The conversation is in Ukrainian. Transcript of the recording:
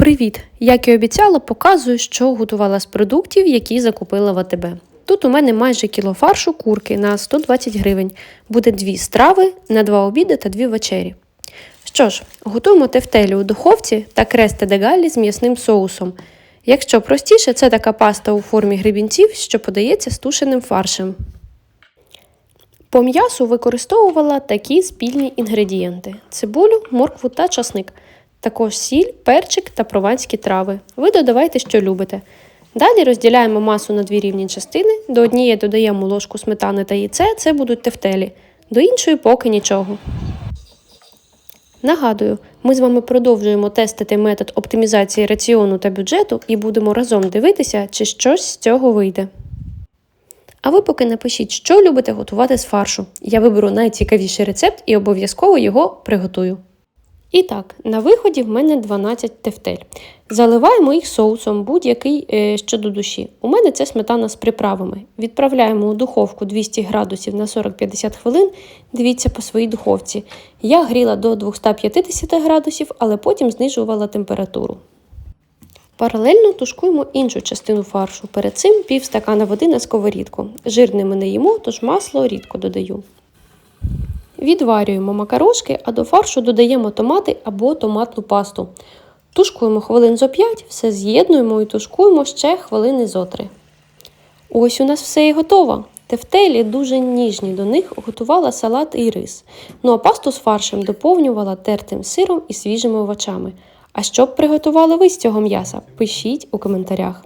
Привіт! Як і обіцяла, показую, що готувала з продуктів, які закупила в АТБ. Тут у мене майже кіло фаршу курки на 120 гривень. Буде дві страви на два обіди та дві вечері. Що ж, готуємо тефтелі у духовці та кресте де галлі з м'ясним соусом. Якщо простіше, це така паста у формі гребінців, що подається з тушеним фаршем. По м'ясу використовувала такі спільні інгредієнти: цибулю, моркву та часник. Також сіль, перчик та прованські трави. Ви додавайте, що любите. Далі розділяємо масу на дві рівні частини. До однієї додаємо ложку сметани та яйце, це будуть тефтелі. До іншої поки нічого. Нагадую, ми з вами продовжуємо тестити метод оптимізації раціону та бюджету і будемо разом дивитися, чи щось з цього вийде. А ви поки напишіть, що любите готувати з фаршу. Я виберу найцікавіший рецепт і обов'язково його приготую. І так, на виході в мене 12 тефтель. Заливаємо їх соусом, будь-який е, що до душі. У мене це сметана з приправами. Відправляємо у духовку 200 градусів на 40-50 хвилин. Дивіться по своїй духовці. Я гріла до 250 градусів, але потім знижувала температуру. Паралельно тушкуємо іншу частину фаршу. Перед цим пів стакана води на сковорідку. Жирними не їмо, тож масло рідко додаю. Відварюємо макарошки, а до фаршу додаємо томати або томатну пасту. Тушкуємо хвилин зо 5, все з'єднуємо і тушкуємо ще хвилини зо 3. Ось у нас все і готово. Тефтелі дуже ніжні, до них готувала салат і рис. Ну а пасту з фаршем доповнювала тертим сиром і свіжими овочами. А що б приготували ви з цього м'яса? Пишіть у коментарях.